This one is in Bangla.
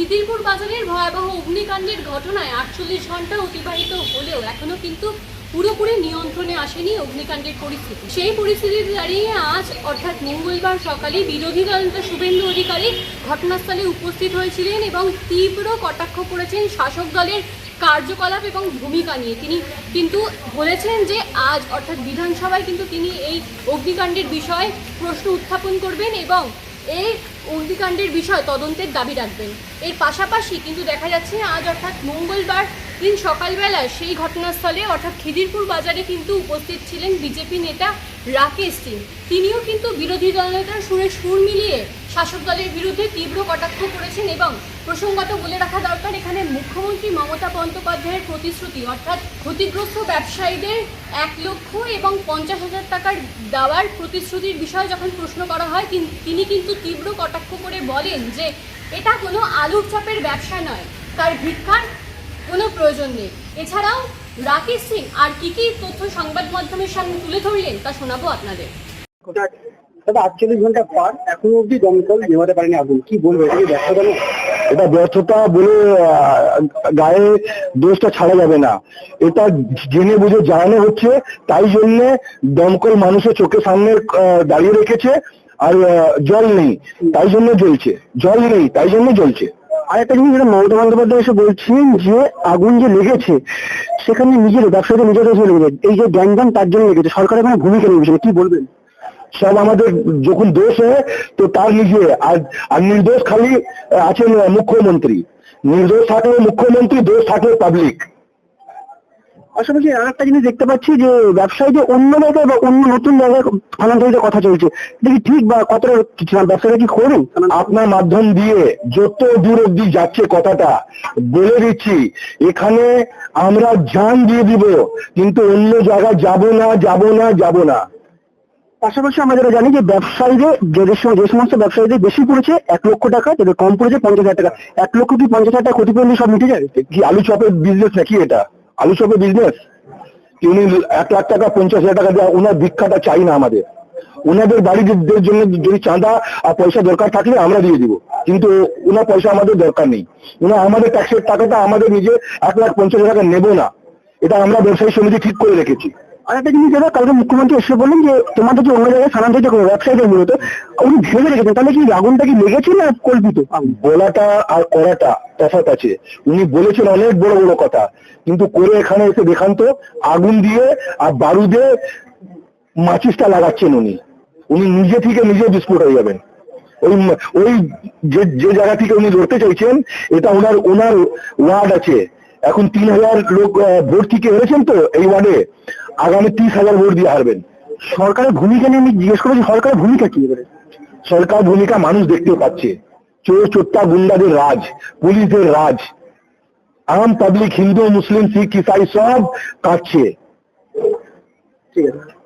খিদিরপুর বাজারের ভয়াবহ অগ্নিকাণ্ডের ঘটনায় আটচল্লিশ ঘণ্টা অতিবাহিত হলেও এখনও কিন্তু পুরোপুরি নিয়ন্ত্রণে আসেনি অগ্নিকাণ্ডের পরিস্থিতি। সেই পরিস্থিতিতে দাঁড়িয়ে আজ, অর্থাৎ মঙ্গলবার সকালে বিরোধী দল নেতা শুভেন্দু অধিকারী ঘটনাস্থলে উপস্থিত হয়েছিলেন এবং তীব্র কটাক্ষ করেছেন শাসক দলের কার্যকলাপ এবং ভূমিকা নিয়ে। তিনি কিন্তু বলেছেন যে আজ, অর্থাৎ বিধানসভায় কিন্তু তিনি এই অগ্নিকাণ্ডের বিষয়ে প্রশ্ন উত্থাপন করবেন এবং এই অগ্নিকাণ্ডের বিষয় তদন্তের দাবি রাখবেন। এর পাশাপাশি কিন্তু দেখা যাচ্ছে আজ অর্থাৎ মঙ্গলবার দিন সকালবেলা সেই ঘটনাস্থলে অর্থাৎ খিদিরপুর বাজারে কিন্তু উপস্থিত ছিলেন বিজেপি নেতা রাকেশ সিং। তিনিও কিন্তু বিরোধী দলনেতার সুরে সুর মিলিয়ে শাসক দলের বিরুদ্ধে তীব্র কটাক্ষ করেছেন এবং প্রসঙ্গত বলে রাখা দরকার, এখানে মুখ্যমন্ত্রী মমতা বন্দ্যোপাধ্যায়ের প্রতিশ্রুতি, অর্থাৎ ক্ষতিগ্রস্ত ব্যবসায়ীদের এক লক্ষ এবং পঞ্চাশ হাজার টাকার দেওয়ার প্রতিশ্রুতির বিষয়ে যখন প্রশ্ন করা হয়, তিন- কিন্তু তীব্র কটাক্ষ করে বলেন যে এটা কোনো আলুর চাপের ব্যবসা নয়, তার ভিক্ষার কোনো প্রয়োজন নেই। এছাড়াও রাকেশ সিং আর কি কি তথ্য সংবাদ মাধ্যমের সামনে তুলে ধরলেন তা শোনাবো আপনাদের। দাদা আটচল্লিশ ঘণ্টা পর এখনও অব্দি দমকল নেওয়াতে পারেনি আগুন। কি বলব এটা কি ব্যর্থতা নয়? এটা ব্যর্থতা বলে গায়ে দোষটা ছাড়া যাবে না। এটা জেনে বুঝে জানানো হচ্ছে তাই জন্য দমকল মানুষের চোখের সামনে দাঁড়িয়ে রেখেছে আর জল নেই। তাই জন্য জ্বলছে। জল নেই তাই জন্য জ্বলছে। আর একটা জিনিস যেটা মমতা বন্দ্যোপাধ্যায় এসে বলছেন যে আগুন যে লেগেছে সেখানে নিজের ব্যবসায়ীদের নিজের লেগেছে এই যে গ্যাঞ্জাম তার জন্য লেগেছে। সরকারের কোনো ভূমিকা বিষয়ে কি বলবেন? সব আমাদের যখন দোষ হয় তো তার নিজে আর আর নির্দোষ খালি আছেন মুখ্যমন্ত্রী। নির্দোষ থাকলে মুখ্যমন্ত্রী দোষ থাকলে পাবলিক পাশাপাশি আর একটা জিনিস দেখতে পাচ্ছি যে ব্যবসায়ীদের অন্য জায়গায় বা অন্য নতুন জায়গায় স্থানান্তরিত কথা চলছে দেখি ঠিক বা কতটা ব্যবসায়ীরা কি করবেন আপনার মাধ্যম দিয়ে যত দূর অব্দি যাচ্ছে কথাটা বলে দিচ্ছি এখানে আমরা জান দিয়ে দিব কিন্তু অন্য জায়গায় যাব না যাব না যাব না। পাশাপাশি আমরা যেটা জানি যে ব্যবসায়ীদের, যে সময় যে সমস্ত ব্যবসায়ীদের বেশি পড়েছে, এক লক্ষ টাকা যাদের কম পড়েছে পঞ্চাশ হাজার টাকা। এক লক্ষ কি পঞ্চাশ হাজার টাকা ক্ষতিপূরণ সব মিটে যায়? কি আলু চপের বিজনেস নাকি এটা? আলু চপের বিজনেস উনি এক লাখ টাকা, পঞ্চাশ হাজার টাকা দেওয়া ওনার ভিক্ষাটা চাই না আমাদের। ওনাদের বাড়িদের জন্য যদি চাঁদা আর পয়সা দরকার থাকলে আমরা দিয়ে দিব। কিন্তু ওনার পয়সা আমাদের দরকার নেই। ওনা আমাদের ট্যাক্সের টাকাটা আমাদের নিজে এক লাখ পঞ্চাশ হাজার টাকা নেব না। এটা আমরা ব্যবসায়ী সমিতি ঠিক করে রেখেছি। আর একটা জিনিস দাদা কালকে মুখ্যমন্ত্রী এসে বললেন যে তোমাদের যে অন্য জায়গায় স্থানান্তরিত করব ব্যবসায়ীদের মূলত। উনি ভেবে রেখেছেন, তাহলে কি আগুনটা কি লেগেছে না কল্পিত? বলাটা আর করাটা তফাৎ আছে। উনি বলেছেন অনেক বড় বড় কথা, কিন্তু করে এখানে এসে দেখান তো, আগুন দিয়ে আর বারুদে মাচিসটা লাগাচ্ছেন উনি। উনি নিজে থেকে নিজে বিস্ফোট হয়ে যাবেন। ওই ওই যে যে জায়গা থেকে উনি ধরতে চাইছেন, এটা ওনার ওনার ওয়ার্ড আছে। এখন তিন হাজার লোক ভোট থেকে হেরেছেন তো, এই ওয়ার্ডে। আগামী ত্রিশ হাজার ভোট দিয়ে হারবেন। সরকারের ভূমিকা নিয়ে আমি জিজ্ঞেস করেছি সরকারের ভূমিকা কি এবারে? সরকার ভূমিকা মানুষ দেখতেও পাচ্ছে। চোর চোট্টা গুন্ডাদের রাজ, পুলিশদের রাজ। আম, পাবলিক, হিন্দু, মুসলিম, শিখ, ইসাই সব কাটছে। ঠিক আছে।